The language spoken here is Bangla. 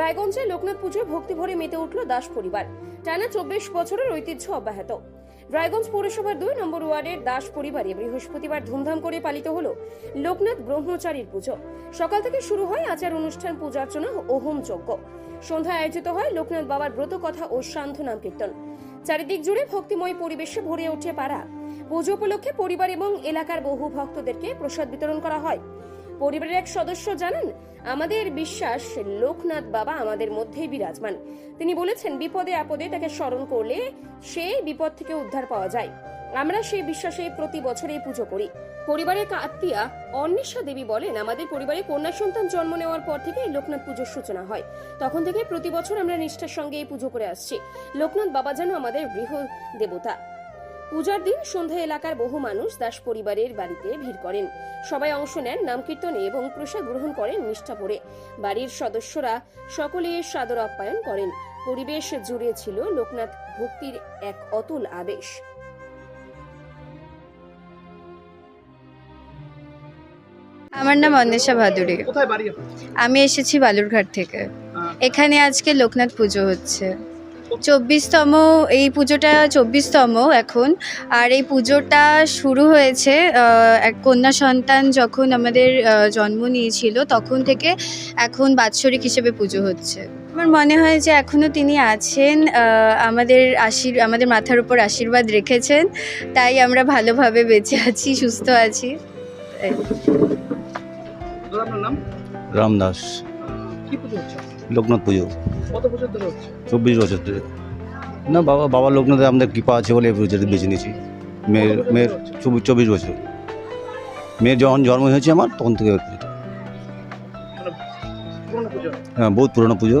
রায়গঞ্জে লোকনাথ পুজোয় ভক্তি ভরে মেতে উঠল দাস পরিবার। টানা চব্বিশ বছরের ঐতিহ্য অব্যাহত। রায়গঞ্জ পৌরসভার দুই নম্বর ওয়ার্ডের দাস পরিবারে বৃহস্পতিবার ধুমধাম করে পালিত হল লোকনাথ ব্রহ্মচারীর পুজো। সকাল থেকে শুরু হয় আচার অনুষ্ঠান পূজার্চনা ও হোম যজ্ঞ। সন্ধ্যায় আয়োজিত হয় লোকনাথ বাবার ব্রত কথা ও সান্ধ্য নাম কীর্তন। চারিদিক জুড়ে ভক্তিময় পরিবেশে ভরে ওঠে পাড়া। পুজো উপলক্ষে পরিবার এবং এলাকার বহু ভক্তদেরকে প্রসাদ বিতরণ করা হয়। পরিবারের এক সদস্য জানান, আমাদের বিশ্বাস লোকনাথ বাবা আমাদের মধ্যেই বিরাজমান। তিনি বলেছেন, বিপদে আপদে তাকে স্মরণ করলে সেই বিপদ থেকে উদ্ধার পাওয়া যায়। আমরা সেই বিশ্বাসে প্রতি বছর এই পুজো করি। পরিবারের আত্মীয়া অন্বেষা দেবী বলেন, আমাদের পরিবারে কন্যা সন্তান জন্ম নেওয়ার পর থেকে লোকনাথ পুজোর সূচনা হয়। তখন থেকে প্রতি বছর আমরা নিষ্ঠার সঙ্গে এই পুজো করে আসছি। লোকনাথ বাবা যেন আমাদের গৃহ দেবতা। পূজার দিন সন্ধ্যা এলাকার বহু মানুষ দাস পরিবারের বাড়িতে ভিড় করেন। সবাই অংশ নেন নাম কীর্তনে এবং প্রসাদ গ্রহণ করেন নিষ্ঠা পড়ে বাড়ির সদস্যরা সকলে সাদর আপ্যায়ন করেন। পরিবেশ জুড়ে ছিল লোকনাথ ভক্তির এক অতুল আবেশ। আমার নাম অন্বেষা ভাদুরী। কোথায় বাড়ি আপনার? আমি এসেছি বালুরঘাট থেকে। এখানে আজকে লোকনাথ পুজো হচ্ছে। চব্বিশতম এই পুজোটা চব্বিশতম এখন। আর এই পুজোটা শুরু হয়েছে এক কন্যা সন্তান যখন আমাদের জন্ম নিয়েছিল তখন থেকে এখন বাৎসরিক হিসেবে পুজো হচ্ছে। আমার মনে হয় যে এখনও তিনি আছেন আমাদের আশীর আমাদের মাথার উপর আশীর্বাদ রেখেছেন তাই আমরা ভালোভাবে বেঁচে আছি সুস্থ আছি। রামদাস। কি পুজো হচ্ছে? লোকনাথ পুজো। চব্বিশ বছর ধরে। না বাবা বাবা লোকনাথে আমাদের কৃপা আছে বলে এই পুজোটা বেছে নিয়েছি। মেয়ের মেয়ের চব্বিশ চব্বিশ বছর। মেয়ের যখন জন্ম হয়েছে আমার তখন থেকে। মানে হ্যাঁ বহুত পুরনো পুজো।